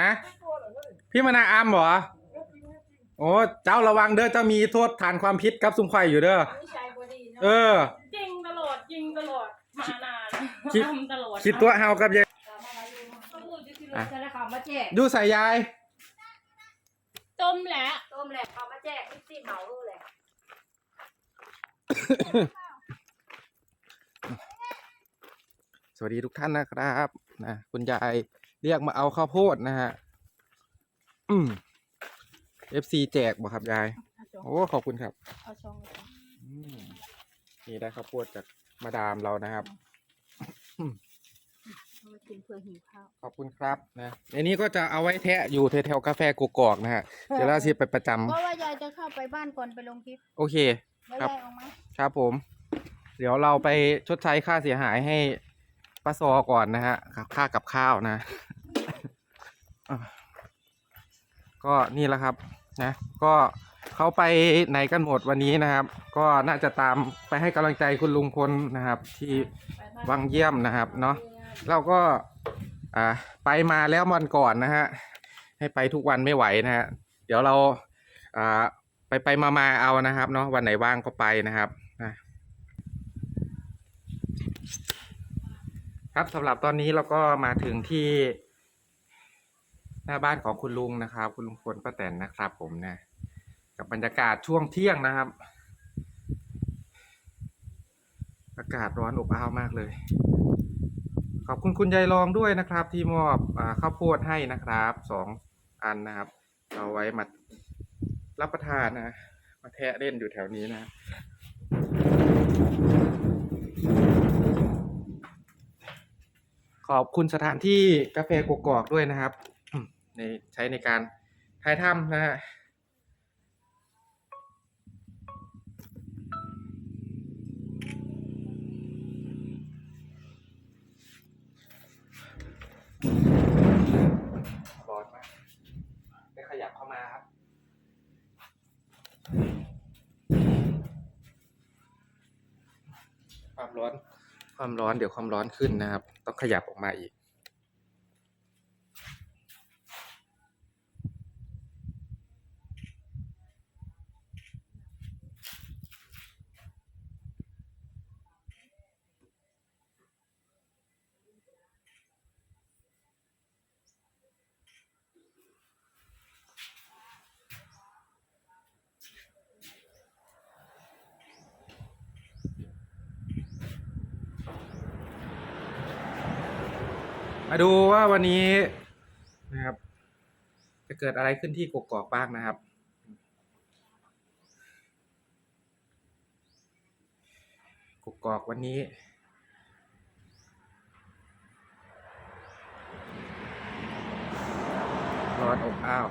ฮะ พี่มนาอามเหรอ โอ้เจ้าระวังเด้อเจ้ามีโทษฐานความผิดกับซุ่มข่อยอยู่เด้อไม่ใช่บอดีเนาะเออยิงตลอดยิงตลอดมานานคิด ทำตลอดคิดตัวเฮากับยายต้องพูดจะคือจะได้ข่าวมาแจกดูใส่ยาย ต้มแหละต้มแหละเอามาแจกพี่ซีเหมาลูกเลยสวัสดีทุกท่านนะครับนะคุณยาย เรียกมาเอาข้าวโพดนะฮะ อืม FC แจกบ่ครับยาย โอ้ ขอบคุณครับ เอาช่องเลยค่ะอืมนี่ได้ข้าวโพดจากมาดามเรานะครับ เอามากินเพื่อหิวข้าวขอบคุณครับนะอันนี้ก็จะเอาไว้แทะอยู่แถวๆกาแฟกกอกนะฮะ เดี๋ยวเราสิไปประจำเพราะว่ายายจะเข้าไปบ้านก่อนไปลงคลิปโอเค แล้วครับ ยายออกมา ครับผม เดี๋ยวเราไปชดใช้ค่าเสียหายให้ ป้าซอก่อนนะฮะค่ากับข้าวนะะก็นี่แหละครับนะ ก็เขาไปไหนกันหมดวันนี้นะครับ ก็น่าจะตามไปให้กำลังใจคุณลุงพลนะครับ ที่วังเยี่ยมนะครับเนาะเราก็อ่าไปมาแล้ววันก่อนนะฮะให้ไปทุกวันไม่ไหวนะฮะเดี๋ยวเราอ่าไปไปมามาเอานะครับ เนาะวันไหนว่างก็ไปนะครับนะ ครับสำหรับตอนนี้เราก็มาถึงที่ หน้าบ้านของคุณลุงนะครับ คุณลุงพลป้าแตนนะครับ ผมนะกับบรรยากาศช่วงเที่ยงนะครับ อากาศร้อนอบอ้าวมากเลย ขอบคุณคุณยายรองด้วยนะครับ ที่มอบอข้าวโพดให้นะครับสองอันนะครับ เอาไว้มารับประทานนะมาแทะเล่นอยู่แถวนี้นะ ขอบคุณสถานที่กาแฟกกอกด้วยนะครับในใช้ในการถ่ายทำนะฮะร้อนมากได้ขยับเข้ามาครับความร้อน ความร้อนเดี๋ยวความร้อนขึ้นนะครับ ต้องขยับออกมาอีก มาดูว่าวันนี้นะครับ จะเกิดอะไรขึ้นที่กกอกบ้างนะครับ กกอกวันนี้ ร้อนอบอ้าว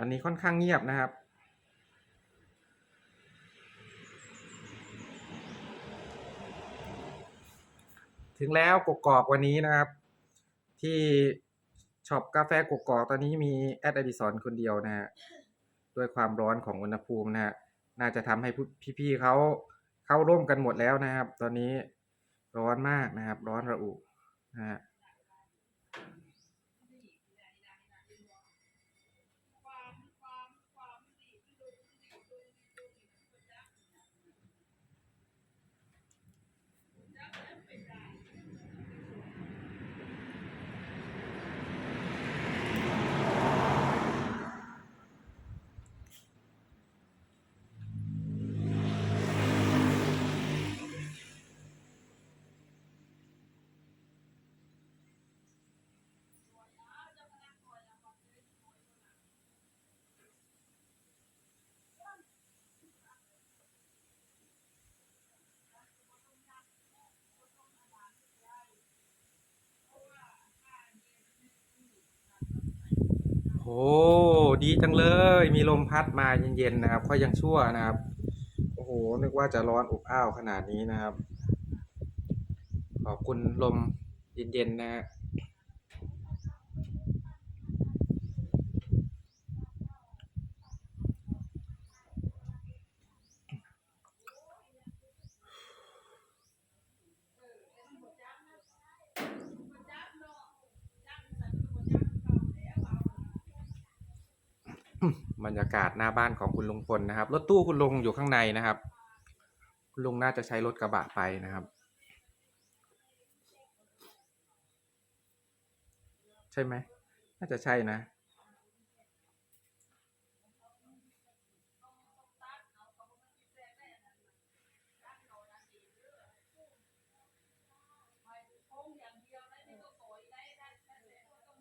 ตอนนี้ค่อนข้างเงียบนะครับ ถึงแล้วกกอกวันนี้นะครับ ที่ช็อปกาแฟกกอกตอนนี้มีแอดอดิสอนคนเดียวนะฮะด้วยความร้อนของอุณหภูมินะฮะน่าจะทำให้พี่ๆเขาเข้าร่วมกันหมดแล้วนะครับ ตอนนี้ร้อนมากนะครับ ร้อนระอุนะฮะ ดีจังเลย มีลมพัดมาเย็นๆนะครับก็ยังชั่วนะครับ โอ้โห นึกว่าจะร้อนอบอ้าวขนาดนี้นะครับ ขอบคุณลมเย็นๆนะฮะ บรรยากาศหน้าบ้านของคุณลุงพลนะครับ รถตู้คุณลุงอยู่ข้างในนะครับ คุณลุงน่าจะใช้รถกระบะไปนะครับ ใช่ไหม น่าจะใช่นะ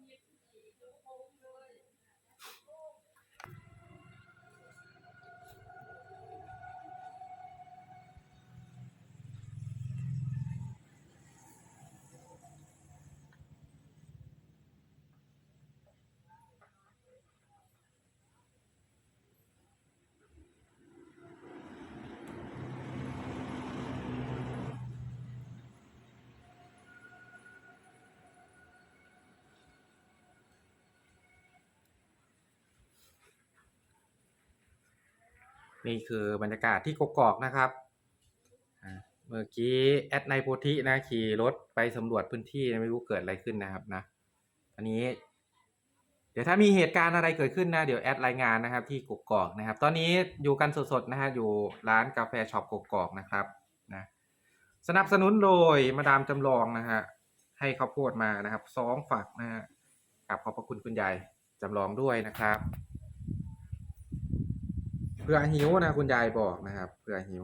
นี่คื นี่คือบรรยากาศที่กกอกนะครับเมื่อกี้แอดไนโพธินะขี่รถไปสำรวจพื้นที่ไม่รู้เกิดอะไรขึ้นนะครับนะอันนี้ เดี๋ยวถ้ามีเหตุการณ์อะไรเกิดขึ้นนะเดี๋ยวแอดรายงานนะครับ ที่กกอกนะครับ ตอนนี้อยู่กันสดๆนะฮะอยู่ร้านกาแฟช็อปกกอกนะครับนะสนับสนุนโดยมาดามจำลองนะฮะให้ข้าวโพดมานะครับสองฝักนะฮะกับขอบพระคุณคุณยายจำลองด้วยนะครับ เพื่อหิวนะคุณยายบอกนะครับเพื่อหิว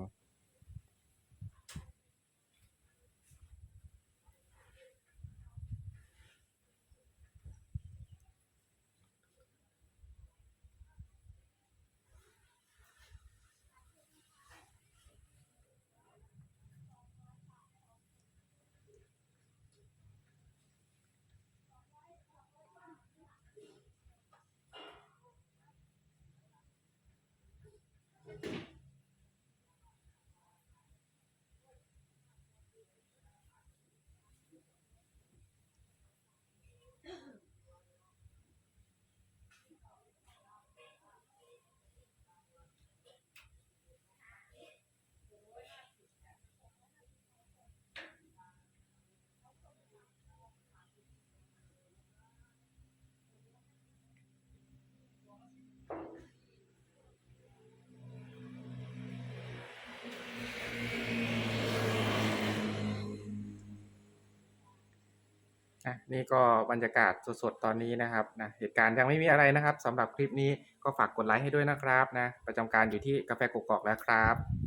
อะนี่ก็บรรยากาศสดๆตอนนี้นะครับนะเหตุการณ์ยังไม่มีอะไรนะครับสำหรับคลิปนี้ก็ฝากกดไลค์ให้ด้วยนะครับนะประจำการอยู่ที่กาแฟกกอกแล้วครับ